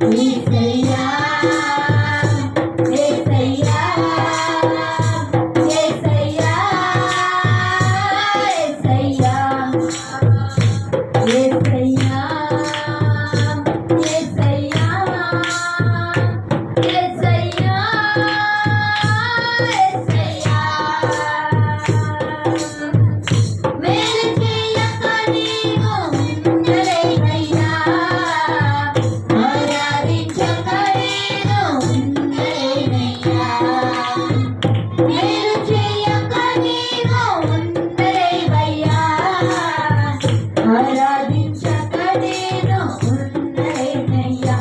We. ఆరాధించక నేను ఉన్నయ్యా